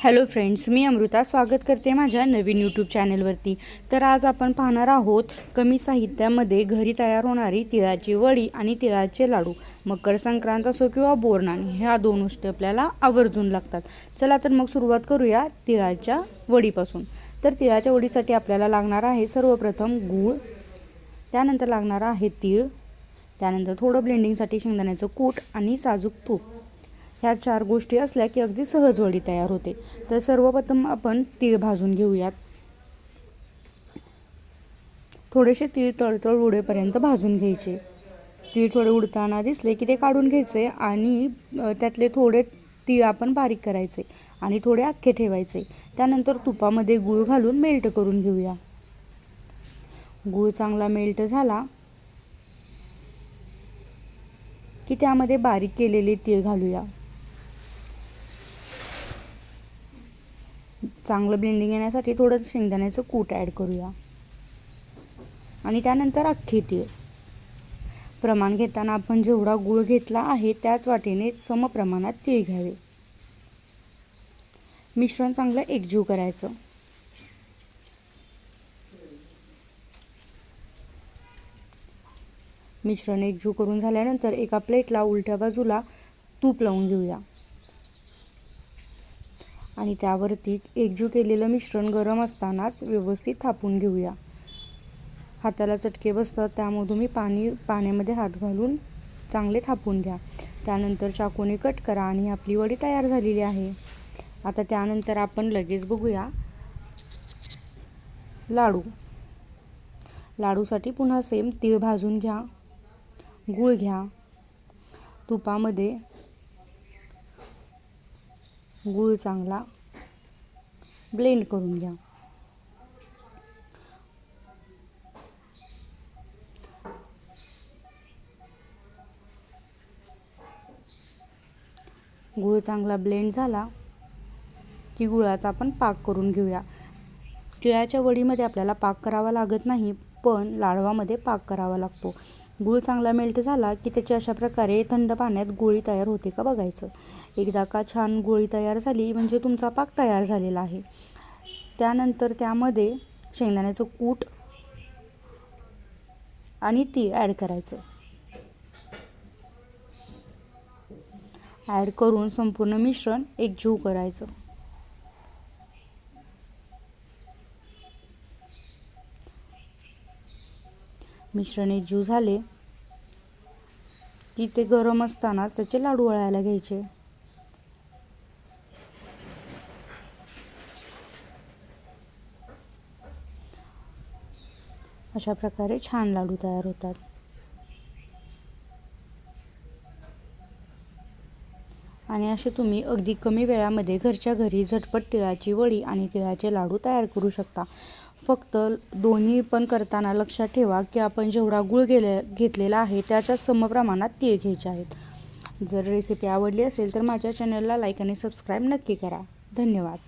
Hello friends मी अमृता. स्वागत करते माझ्या नवीन यूट्यूब चॅनलवरती तर आज आपण पाहणार आहोत कमी साहित्यामध्ये घरी तयार होणारी तिळाची वडी आणि तिळाचे लाडू मकर संक्रांत असो किंवा बोरनाणी ह्या दोन गोष्टी आपल्याला आवर्जून लागतात. चला तर मग सुरुवात करूया तिळाच्या वडीपासून. तर तिळाच्या वडीसाठी आपल्याला लागणार आहे सर्वप्रथम गूळ त्यानंतर लागणार आहे तीळ त्यानंतर थोडं ब्लेंडिंगसाठी शेंगदाण्याचं कूट आणि साजूक तूप. ह्या चार गोष्टी असल्या की अगदी सहज वडी तयार होते. तर सर्वप्रथम आपण तीळ भाजून घेऊयात. थोडेसे तीळ तळतळ उडेपर्यंत भाजून घ्यायचे. तीळ थोडे उडताना दिसले की ते काढून घ्यायचे आणि त्यातले थोडे तीळ आपण बारीक करायचे आणि थोडे अख्खे ठेवायचे. त्यानंतर तुपामध्ये गूळ घालून मेल्ट करून घेऊया. गूळ चांगला मेल्ट झाला की त्यामध्ये बारीक केलेले तीळ घालूया. चांगलं ब्लेंडिंग येण्यासाठी थोडं शेंगदाण्याचं कूट ॲड करूया. आणि त्यानंतर अख्खे तीळ प्रमाण घेताना आपण जेवढा गूळ घेतला आहे त्याच वाटीने समप्रमाणात तीळ घ्यावे. मिश्रण चांगलं एकजीव करायचं. मिश्रण एकजीव करून झाल्यानंतर एका प्लेटला उलट्या बाजूला तूप लावून घेऊया. आणि त्यावरती एकजीव केलेलं मिश्रण गरम असतानाच व्यवस्थित थापून घेऊया. हाताला चटके बसतात त्यामधून मी पाणी पाण्यामध्ये हात घालून चांगले थापून घ्या. त्यानंतर चाकूने कट करा आणि आपली वडी तयार झालेली आहे. आता त्यानंतर आपण लगेच बघूया लाडू. लाडूसाठी पुन्हा सेम तीळ भाजून घ्या गूळ घ्या. तुपामध्ये गूळ चांगला. ब्लेंड करून घ्या. गूळ चांगला ब्लेंड झाला की गुळाचा आपण पाक करून घेऊया. तिळाच्या वडीमध्ये आपल्याला पाक करावा लागत नाही पण लाडवामध्ये पाक करावा लागतो. गूळ चांगला मेल्ट झाला की त्याची अशा प्रकारे थंड पाण्यात गोळी तयार होते का बघायचं. एकदा का छान गोळी तयार झाली म्हणजे तुमचा पाक तयार झालेला आहे. त्यानंतर त्यामध्ये शेंगदाण्याचं कूट आणि तीळ ॲड करायचं. ॲड करून संपूर्ण मिश्रण एकजीव करायचं. मिश्रण एकजीव झाले. की ते गरम असतानाच त्याचे लाडू वळायला घ्यायचे. अशा प्रकारे छान लाडू तयार होतात. आणि असे तुम्ही अगदी कमी वेळामध्ये घरच्या घरी झटपट तिळाची वडी आणि तिळाचे लाडू तयार करू शकता. फक्त दोन्ही पण करताना लक्षात ठेवा की आपण जेवढा गूळ गेले घेतलेला आहे त्याच्या समप्रमाणात तीळ घ्यायचे आहेत. जर रेसिपी आवडली असेल तर माझ्या चॅनलला लाईक आणि सबस्क्राईब नक्की करा. धन्यवाद.